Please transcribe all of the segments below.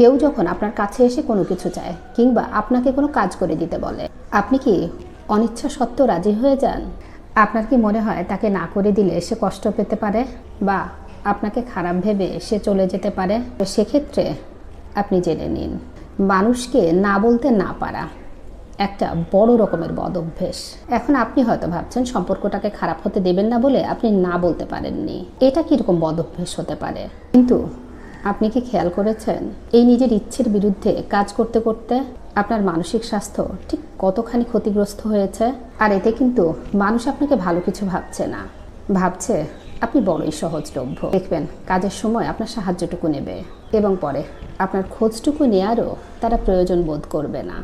কেউ যখন আপনার কাছে এসে কোনো কিছু চায় কিংবা আপনাকে কোনো কাজ করে দিতে বলে, আপনি কি অনিচ্ছা সত্ত্বেও রাজি হয়ে যান? আপনার কি মনে হয় তাকে না করে দিলে সে কষ্ট পেতে পারে বা আপনাকে খারাপ ভেবে সে চলে যেতে পারে? তো সেক্ষেত্রে আপনি জেনে নিন, মানুষকে না বলতে না পারা একটা বড় রকমের বদ অভ্যেস। এখন আপনি হয়তো ভাবছেন সম্পর্কটাকে খারাপ হতে দেবেন না বলে আপনি না বলতে পারেননি। এটা কীরকম বদ অভ্যেস হতে পারে? কিন্তু আপনি কি খেয়াল করেছেন? এই নিজের ইচ্ছের বিরুদ্ধে কাজ করতে করতে আপনার মানসিক স্বাস্থ্য ঠিক কতখানি ক্ষতিগ্রস্ত হয়েছে? আর এতে কিন্তু মানুষ আপনাকে ভালো কিছু ভাবছে না। ভাবছে আপনি বড়ই সহজলভ্য। দেখবেন, কাজের সময় আপনার সাহায্যটুকু নেবে এবং পরে আপনার খোঁজটুকু নেয়ারও তারা প্রয়োজন বোধ করবে না।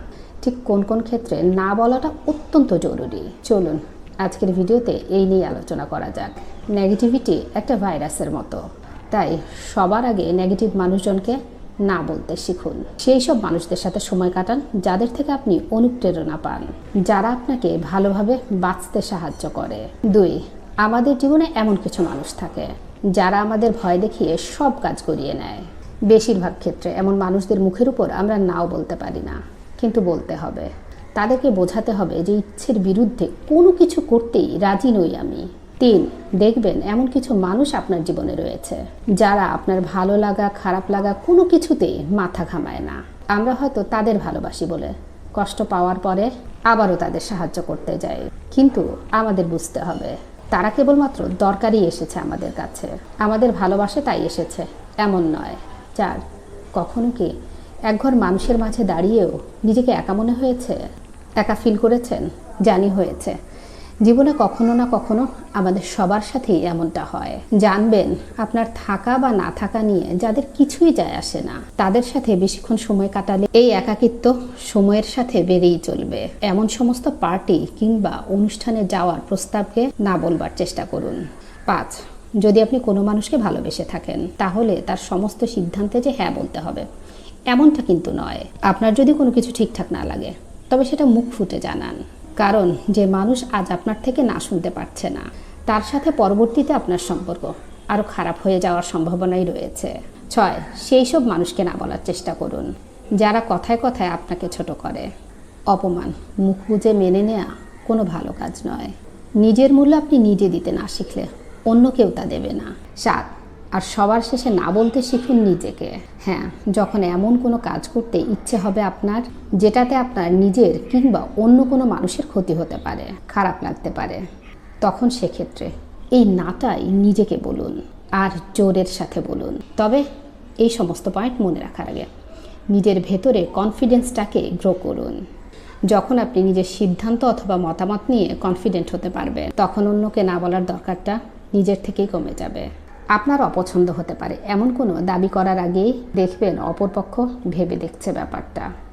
ঠিক কোন কোন ক্ষেত্রে না বলাটা অত্যন্ত জরুরি। চলুন, আজকের ভিডিওতে এই নিয়ে আলোচনা করা যাক। নেগেটিভিটি একটা ভাইরাসের মতো। তাই সবার আগে নেগেটিভ মানুষজনকে না বলতে শিখুন। সেই সব মানুষদের সাথে সময় কাটান, যাদের থেকে আপনি অনুপ্রেরণা পান, যারা আপনাকে ভালোভাবে বাঁচতে সাহায্য করে। দুই, আমাদের জীবনে এমন কিছু মানুষ থাকে, যারা আমাদের ভয় দেখিয়ে সব কাজ করিয়ে নেয়। বেশিরভাগ ক্ষেত্রে এমন মানুষদের মুখের উপর আমরা নাও বলতে পারি না, কিন্তু বলতে হবে। তাদেরকে বোঝাতে হবে যে ইচ্ছের বিরুদ্ধে কোনো কিছু করতেই রাজি নই আমি। তিন, দেখবেন এমন কিছু মানুষ আপনার জীবনে রয়েছে যারা আপনার ভালো লাগা, খারাপ লাগা কোনো কিছুতেই মাথা ঘামায় না। আমরা হয়তো তাদের ভালোবাসি বলে কষ্ট পাওয়ার পরে আবারও তাদের সাহায্য করতে যাই। কিন্তু আমাদের বুঝতে হবে, তারা কেবলমাত্র দরকারই এসেছে আমাদের কাছে। আমাদের ভালোবাসে তাই এসেছে, এমন নয়। চার, কখনো কি একঘর মানুষের মাঝে দাঁড়িয়েও নিজেকে একা মনে হয়েছে? একা ফিল করেছেন? জানি হয়েছে। জীবনে কখনো না কখনো আমাদের সবার সাথেই এমনটা হয়। জানবেন, আপনার থাকা বা না থাকা নিয়ে যাদের কিছুই যায় আসে না। তাদের সাথে বেশিক্ষণ সময় কাটালে এই একাকিত্ব সময়ের সাথে বেড়েই চলবে। এমন সমস্ত পার্টি কিংবা অনুষ্ঠানে যাওয়ার প্রস্তাবকে না বলবার চেষ্টা করুন। পাঁচ, যদি আপনি কোনো মানুষকে ভালোবেসে থাকেন, তাহলে তার সমস্ত সিদ্ধান্তে যে হ্যাঁ বলতে হবে, এমনটা কিন্তু নয়। আপনার যদি কোনো কিছু ঠিকঠাক না লাগে, তবে সেটা মুখ ফুটে জানান। কারণ যে মানুষ আজ আপনার থেকে না শুনতে পারছে না। তার সাথে পরবর্তীতে আপনার সম্পর্ক আরও খারাপ হয়ে যাওয়ার সম্ভাবনাই রয়েছে। ছয়, সেই সব মানুষকে না বলার চেষ্টা করুন। যারা কথায় কথায় আপনাকে ছোট করে। অপমান, মুখ বুজে মেনে নেওয়া কোনো ভালো কাজ নয়। নিজের মূল্য আপনি নিজে দিতে না শিখলে অন্য কেউ তা দেবে না। সাত আর সবার শেষে না বলতে শিখুন নিজেকে। হ্যাঁ যখন এমন কোনো কাজ করতে ইচ্ছে হবে আপনার, যেটাতে আপনার নিজের কিংবা অন্য কোনো মানুষের ক্ষতি হতে পারে, খারাপ লাগতে পারে, তখন সেক্ষেত্রে এই নাটাই নিজেকে বলুন আর জোরের সাথে বলুন। তবে এই সমস্ত পয়েন্ট মনে রাখার আগে নিজের ভেতরে কনফিডেন্সটাকে গ্রো করুন। যখন আপনি নিজের সিদ্ধান্ত অথবা মতামত নিয়ে কনফিডেন্ট হতে পারবেন, তখন অন্যকে না বলার দরকারটা নিজের থেকেই কমে যাবে। আপনার অপছন্দ হতে পারে। এমন কোনো দাবি করার আগেই দেখবেন অপরপক্ষ ভেবে দেখছে ব্যাপারটা।